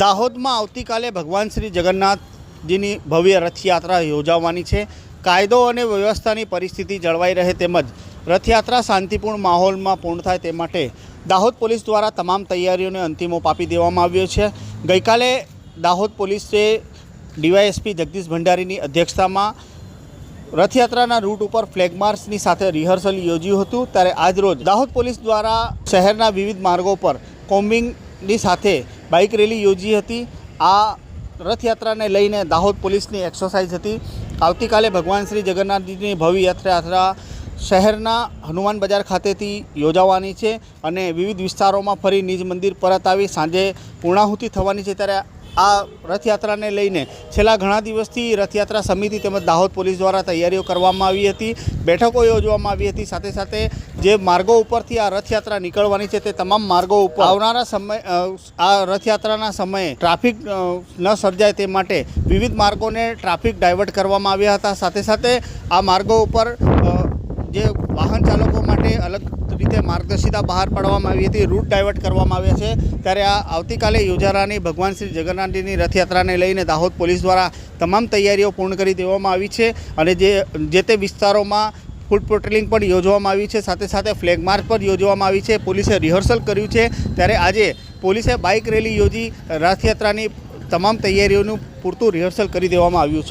દાહોદમાં આવતીકાલે ભગવાન શ્રી જગન્નાથજીની ભવ્ય રથયાત્રા યોજાવાની છે. કાયદો અને વ્યવસ્થાની પરિસ્થિતિ જળવાઈ રહે તેમજ રથયાત્રા શાંતિપૂર્ણ માહોલમાં પૂર્ણ થાય તે માટે દાહોદ પોલીસ દ્વારા તમામ તૈયારીઓને અંતિમ આપી દેવામાં આવ્યો છે. ગઈકાલે દાહોદ પોલીસે ડીવાયએસપી જગદીશ ભંડારીની અધ્યક્ષતામાં રથયાત્રાના રૂટ ઉપર ફ્લેગ માર્ચની સાથે રિહર્સલ યોજ્યું હતું. ત્યારે આજરોજ દાહોદ પોલીસ દ્વારા શહેરના વિવિધ માર્ગો પર કોમ્બિંગની સાથે બાઇક રેલી યોજી હતી. આ રથયાત્રાને લઈને દાહોદ પોલીસની એક્સરસાઇઝ હતી. આવતીકાલે ભગવાન શ્રી જગન્નાથજીની ભવ્ય રથયાત્રા શહેરના હનુમાન બજાર ખાતેથી યોજાવાની છે અને વિવિધ વિસ્તારોમાં ફરી નિજ મંદિર પરત આવી સાંજે પૂર્ણાહુતિ થવાની છે ત્યારે આ રથયાત્રાને લઈને છેલ્લા ઘણા દિવસથી રથયાત્રા સમિતિ તેમજ દાહોદ પોલીસ દ્વારા તૈયારીઓ કરવામાં આવી હતી, બેઠકો યોજવામાં આવી હતી. સાથે સાથે જે માર્ગો ઉપરથી આ રથયાત્રા નીકળવાની છે તે તમામ માર્ગો ઉપર આવનારા સમય આ રથયાત્રાના સમયે ટ્રાફિક ન સર્જાય તે માટે વિવિધ માર્ગોને ટ્રાફિક ડાયવર્ટ કરવામાં આવ્યા હતા. સાથે સાથે આ માર્ગો ઉપર જે વાહન ચાલકો માટે અલગ રીતે માર્ગદર્શિકા બહાર પાડવામાં આવી હતી રૂટ ડાયવર્ટ કરવામાં આવ્યા છે. ત્યારે આ આવતીકાલે યોજાનારી ભગવાન શ્રી જગન્નાથજીની રથયાત્રાને લઈને દાહોદ પોલીસ દ્વારા તમામ તૈયારીઓ પૂર્ણ કરી દેવામાં આવી છે અને જે જે તે વિસ્તારોમાં ફૂડ પેટ્રોલિંગ પણ યોજવામાં આવી છે, સાથે સાથે ફ્લેગ માર્ચ પણ યોજવામાં આવી છે. પોલીસે રિહર્સલ કર્યું છે. ત્યારે આજે પોલીસે બાઇક રેલી યોજી રથયાત્રાની તમામ તૈયારીઓનું પૂરતું રિહર્સલ કરી દેવામાં આવ્યું છે.